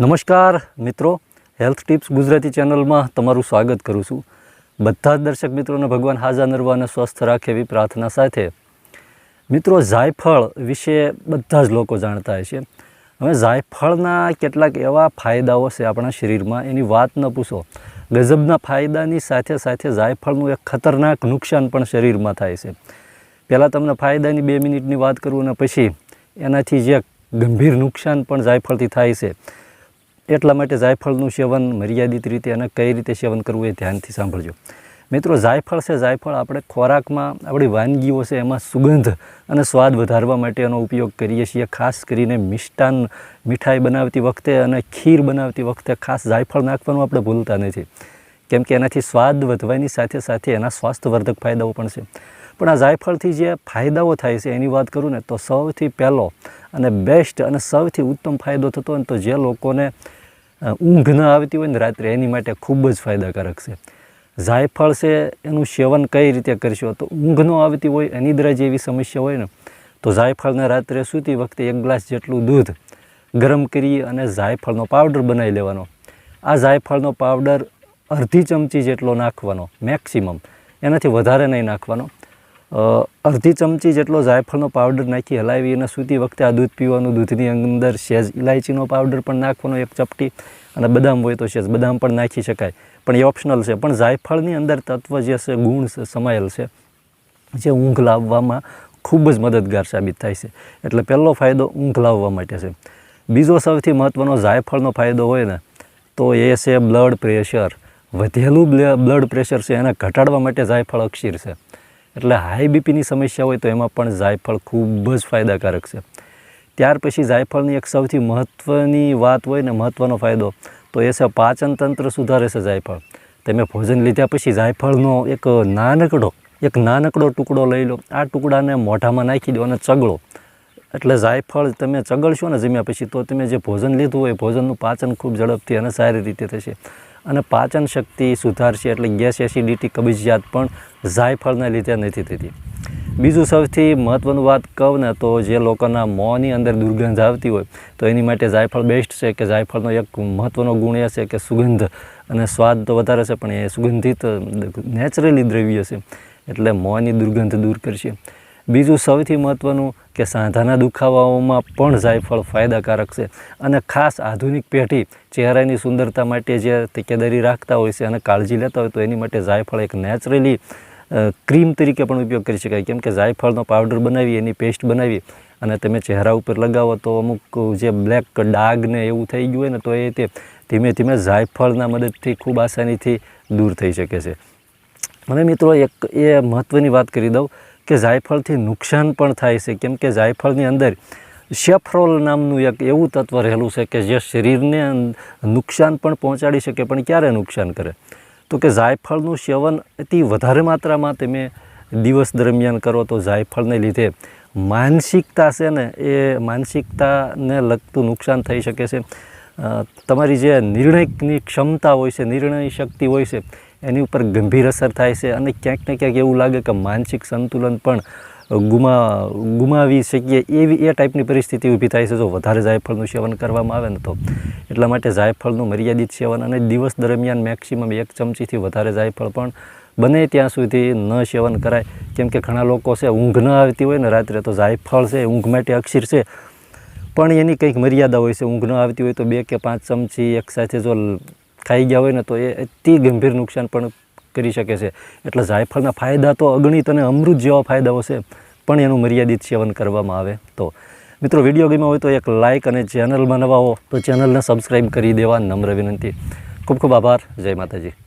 નમસ્કાર મિત્રો. Health tips Gujarati ચેનલમાં તમારું સ્વાગત કરું છું. બધા જ દર્શક મિત્રોને ભગવાન હાજા નરવાને સ્વસ્થ રાખે એવી પ્રાર્થના સાથે. મિત્રો, જાયફળ વિશે બધા જ લોકો જાણતા હોય છે. હવે જાયફળના કેટલાક એવા ફાયદાઓ છે આપણા શરીરમાં, એની વાત ન પૂછો. ગજબના ફાયદાની સાથે સાથે જાયફળનું એક ખતરનાક નુકસાન પણ શરીરમાં થાય છે. પહેલાં તમને ફાયદાની બે મિનિટની વાત કરું અને પછી એનાથી જે ગંભીર નુકસાન પણ જાયફળથી થાય છે. એટલા માટે જાયફળનું સેવન મર્યાદિત રીતે અને કઈ રીતે સેવન કરવું એ ધ્યાનથી સાંભળજો. મિત્રો, જાયફળ છે, જાયફળ આપણે ખોરાકમાં, આપણી વાનગીઓ છે, એમાં સુગંધ અને સ્વાદ વધારવા માટે એનો ઉપયોગ કરીએ છીએ. ખાસ કરીને મિષ્ટાન, મીઠાઈ બનાવતી વખતે અને ખીર બનાવતી વખતે ખાસ જાયફળ નાખવાનું આપણે ભૂલતા નથી. કેમ કે એનાથી સ્વાદ વધવાની સાથે સાથે એના સ્વાસ્થ્યવર્ધક ફાયદાઓ પણ છે. પણ આ જાયફળથી જે ફાયદાઓ થાય છે, એની વાત કરું ને, તો સૌથી પહેલો અને બેસ્ટ અને સૌથી ઉત્તમ ફાયદો થતો હોય ને, તો જે લોકોને ઊંઘ ન આવતી હોય ને રાત્રે એની માટે ખૂબ જ ફાયદાકારક છે. જાયફળ છે, એનું સેવન કઈ રીતે કરશો? તો ઊંઘ ન આવતી હોય, અનિદ્રા જેવી સમસ્યા હોય ને, તો જાયફળને રાત્રે સૂતી વખતે એક ગ્લાસ જેટલું દૂધ ગરમ કરી અને જાયફળનો પાવડર બનાવી લેવાનો. આ જાયફળનો પાવડર અડધી ચમચી જેટલો નાખવાનો મેક્સિમમ એનાથી વધારે નહીં નાખવાનો. અડધી ચમચી જેટલો જાયફળનો પાવડર નાખી હલાવી અને સૂતી વખતે આ દૂધ પીવાનું દૂધની અંદર સેજ ઇલાયચીનો પાવડર પણ નાખવાનો એક ચપટી અને બદામ હોય તો સેજ, બદામ પણ નાખી શકાય. પણ એ ઓપ્શનલ છે. પણ જાયફળની અંદર તત્વ જે છે, ગુણ છે સમાયેલ છે, જે ઊંઘ લાવવામાં ખૂબ જ મદદગાર સાબિત થાય છે. એટલે પહેલો ફાયદો ઊંઘ લાવવા માટે છે. બીજો સૌથી મહત્ત્વનો જાયફળનો ફાયદો હોય ને, તો એ છે બ્લડ પ્રેશર વધેલું બ્લડ પ્રેશર છે, એને ઘટાડવા માટે જાયફળ અક્ષીર છે. એટલે હાઈ બીપીની સમસ્યા હોય તો એમાં પણ જાયફળ ખૂબ જ ફાયદાકારક છે. ત્યાર પછી જાયફળની એક સૌથી મહત્ત્વની વાત હોય ને મહત્ત્વનો ફાયદો, તો એ છે પાચન તંત્ર સુધારે છે જાયફળ તમે ભોજન લીધા પછી જાયફળનો એક નાનકડો એક નાનકડો ટુકડો લઈ લો. આ ટુકડાને મોઢામાં નાખી દો અને ચગળો. એટલે જાયફળ તમે ચગળશો ને જમ્યા પછી તો તમે જે ભોજન લીધું હોય ભોજનનું પાચન ખૂબ ઝડપથી અને સારી રીતે થશે. અને પાચન શક્તિ સુધારશે એટલે ગેસ એસિડિટી કબજિયાત પણ જાયફળના લીધે નથી થતી. બીજું સૌથી મહત્ત્વનું વાત કહું ને તો જે લોકોના મોંની અંદર દુર્ગંધ આવતી હોય, તો એની માટે જાયફળ બેસ્ટ છે કે જાયફળનો એક મહત્ત્વનો ગુણ એ છે કે સુગંધ અને સ્વાદ તો વધારે છે, પણ એ સુગંધિત નેચરલી દ્રવ્ય છે. એટલે મોંની દુર્ગંધ દૂર કરશે. બીજું સૌથી મહત્ત્વનું કે સાંધાના દુખાવાઓમાં પણ જાયફળ ફાયદાકારક છે. અને ખાસ આધુનિક પેઢી ચહેરાની સુંદરતા માટે જે તકેદારી રાખતા હોય છે અને કાળજી લેતા હોય તો એની માટે જાયફળ એક નેચરલી ક્રીમ તરીકે પણ ઉપયોગ કરી શકાય. કેમ કે જાયફળનો પાવડર બનાવી, એની પેસ્ટ બનાવી અને તમે ચહેરા ઉપર લગાવો તો અમુક જે બ્લેક ડાઘ ને એવું થઈ ગયું હોય ને તો એ તે ધીમે ધીમે જાયફળના મદદથી ખૂબ આસાનીથી દૂર થઈ શકે છે. મને મિત્રો એક એ મહત્ત્વની વાત કરી દઉં. કે જાયફળથી નુકસાન પણ થાય છે. કેમ કે જાયફળની અંદર શેફરોલ નામનું એક એવું તત્વ રહેલું છે કે જે શરીરને નુકસાન પણ પહોંચાડી શકે, પણ ક્યારે નુકસાન કરે? તો કે જાયફળનું સેવન અતિ વધારે માત્રામાં તમે દિવસ દરમિયાન કરો તો જાયફળને લીધે માનસિકતા છે ને, એ માનસિકતાને લગતું નુકસાન થઈ શકે છે. તમારી જે નિર્ણયની ક્ષમતા હોય છે, નિર્ણય શક્તિ હોય છે એની ઉપર ગંભીર અસર થાય છે અને ક્યાંક ને ક્યાંક એવું લાગે કે માનસિક સંતુલન પણ ગુમા, ગુમાવી શકીએ એવી એ ટાઈપની પરિસ્થિતિ ઊભી થાય છે. જો વધારે જાયફળનું સેવન કરવામાં આવે ને તો એટલા માટે જાયફળનું મર્યાદિત સેવન અને દિવસ દરમિયાન મેક્સિમમ એક ચમચીથી વધારે જાયફળ પણ બને ત્યાં સુધી ન સેવન કરાય. કેમ કે ઘણા લોકો છે, ઊંઘ ન આવતી હોય ને રાત્રે તો જાયફળ છે, ઊંઘ માટે અક્ષીર છે. પણ એની કંઈક મર્યાદા હોય છે, ઊંઘ ન આવતી હોય તો બે કે પાંચ ચમચી એકસાથે જો ખાઈ ગયા હોય ને તો એ અતિ ગંભીર નુકસાન પણ કરી શકે છે. એટલે જાયફળના ફાયદા તો અગણિત અને અમૃત જેવા ફાયદાઓ છે, પણ એનું મર્યાદિત સેવન કરવામાં આવે. તો મિત્રો, વીડિયો ગમ્યો હોય તો એક લાઇક અને ચેનલમાં નવા હો તો ચેનલને સબસ્ક્રાઈબ કરી દેવા નમ્ર વિનંતી. ખૂબ ખૂબ આભાર. જય માતાજી.